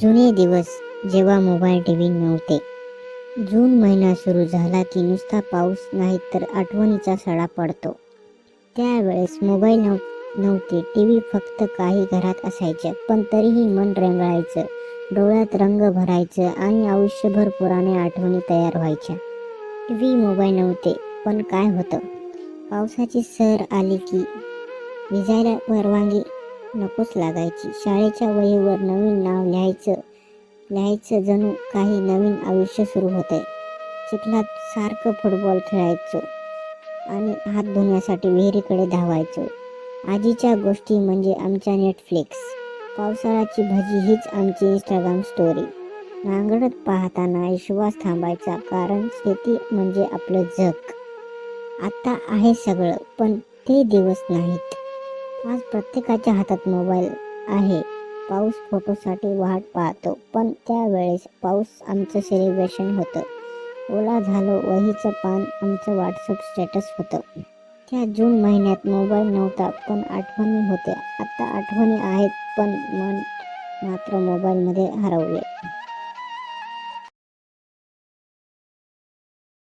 जुने दिवस जेव्हा मोबाईल टी व्ही नव्हते. जून महिना सुरू झाला की नुसता पाऊस नाही तर आठवणीचा सडा पडतो. त्यावेळेस मोबाईल नव नव्हते. टी व्ही फक्त काही घरात असायचे पण तरीही मन रंगायचं डोळ्यात रंग भरायचं आणि आयुष्यभर पुराणे आठवणी तयार व्हायच्या. टी व्ही मोबाईल नव्हते पण काय होतं? पावसाची सर आली की विजायला परवानगी नकोच लागायची. शाळेच्या वहीवर नवीन नाव लिहायचं लिहायचं जणू काही नवीन आयुष्य सुरू होतंय. चिखलात सारखं फुटबॉल खेळायचो आणि हात धुण्यासाठी विहिरीकडे धावायचो. आजीच्या गोष्टी म्हणजे आमच्या नेटफ्लिक्स पावसाळ्याची भजी हीच आमची इंस्टाग्राम स्टोरी नांगडत पाहताना विश्वास थांबायचा कारण शेती म्हणजे आपलं जग. आता आहे सगळं पण ते दिवस नाहीत. आज प्रत्येकाच्या हातात मोबाईल आहे. पाऊस फोटोसाठी वाट पाहतो पण त्यावेळेस पाऊस आमचं सेलिब्रेशन होतं. ओला झालो वहीचं पान आमचं व्हॉट्सअप स्टेटस होतं. त्या जून महिन्यात मोबाईल नव्हता पण आठवणी होत्या. आता आठवणी आहेत पण मन मात्र मोबाईलमध्ये हरवले.